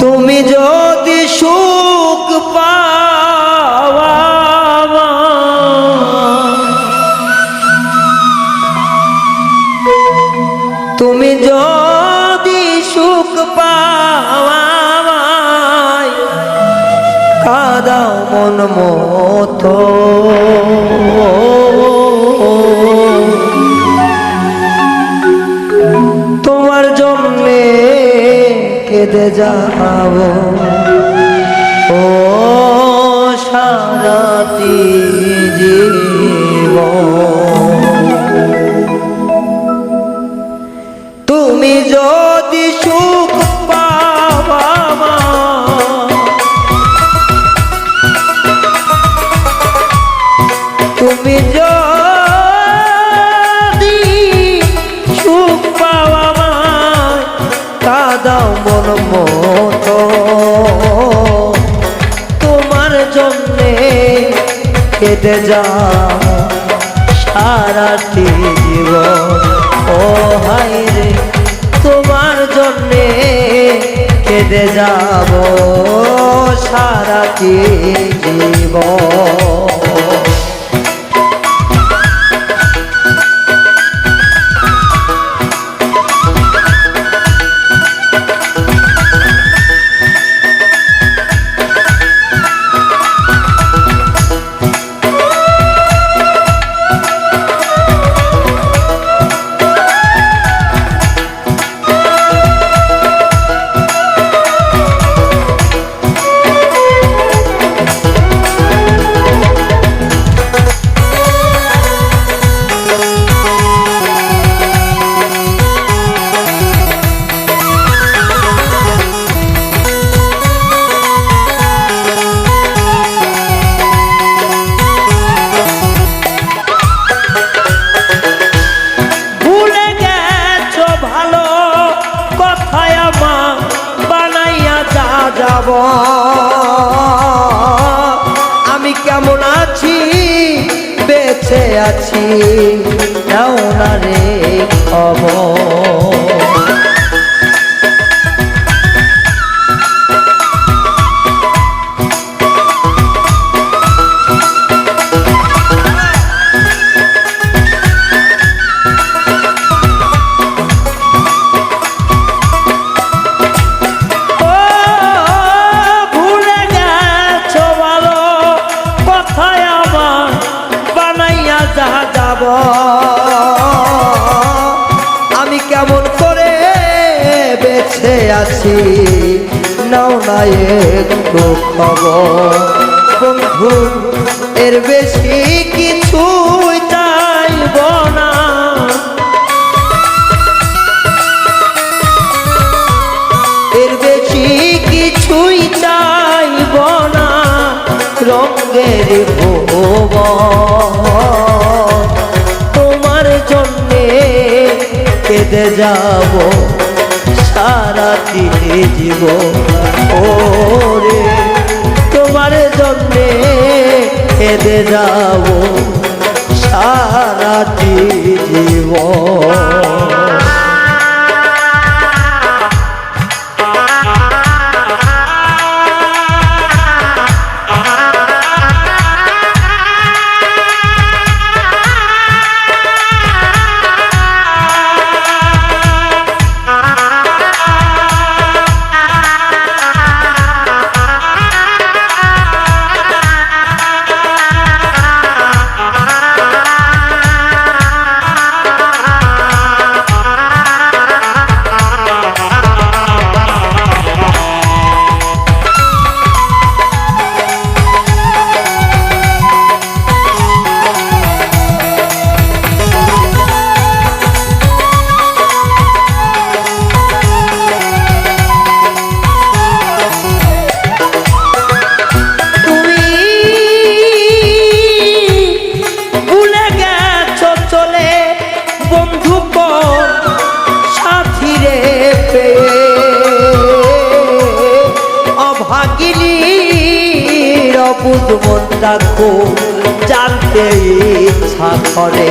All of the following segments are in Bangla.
তুমি যদি সুখ পাওয়া তুমি যদি সুখ পাওয়ায় কাদাও মন মতো। কেঁদে যাব ও সারাতি জীবন। কেঁদে যাও। সারাটি জীবন। ও হাই রে তোমার জন্যে কেঁদে যাব। সারাটি নাও না রে খবর আছি। নাও না একটু বন্ধু, এর বেশি কিছু চাইব না। এর বেশি কিছুই চাইব না। রঙের ভোব তোমার জন্যে কেঁদে যাব। সারাটি জীব। ওরে তোমার জন্যে কেঁদে যাব সারাটি জীবন অবুধ মনটা খুব জানতে ইচ্ছা করে?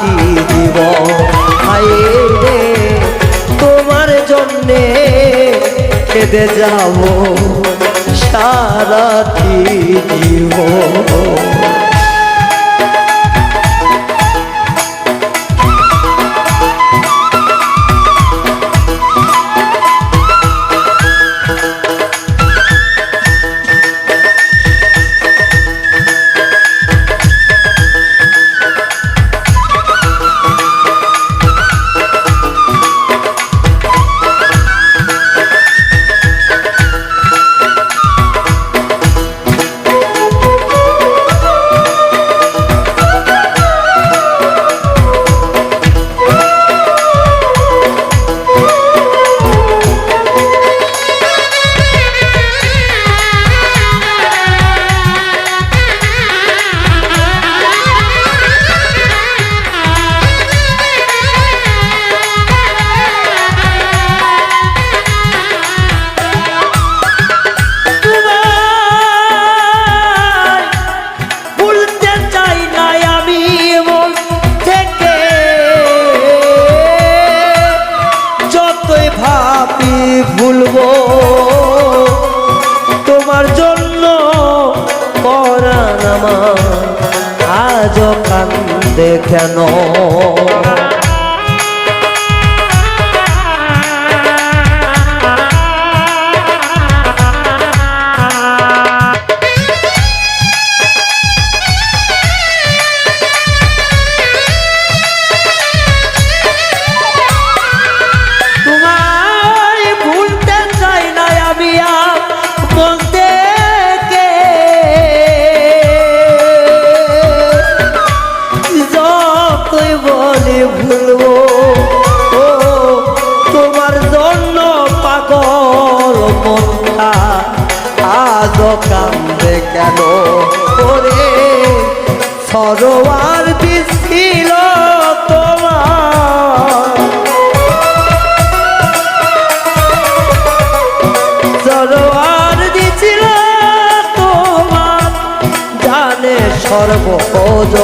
সারাটি দিব রে তোমার জন্যে কেঁদে যাব সারাটি দিব কেন? সরোয়ার দিছিল তোমার। সরোয়ার দিছিল তোমার, জানে সর্বজ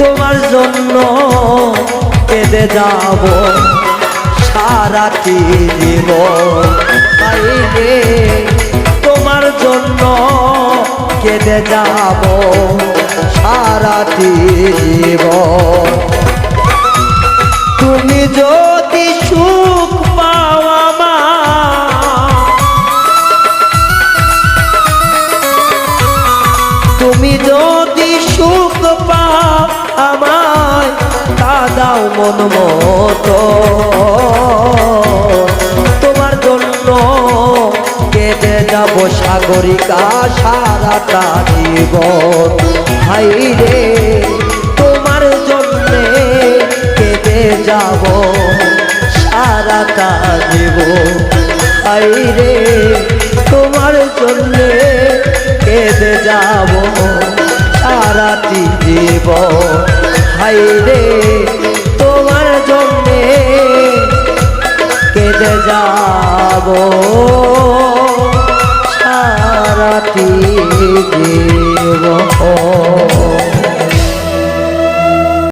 তোমার জন্য কেঁদে যাব সারাটি জীবন। তাইলে তোমার জন্য কেঁদে যাব সারাটি জীবন তুমি যদি সুখ পাও আমার তুমি যদি সুখ পাও আমায়, তা মন মতো। সাগরিকা সারাটা জীবন হাই রে, তোমার জন্যে কেঁদে যাব। সারাটা জীবন হাই রে, তোমার জন্যে কেঁদে যাব। সারাটি জীব হাই রে, তোমার জন্যে কেঁদে যাব। সারাটি জীব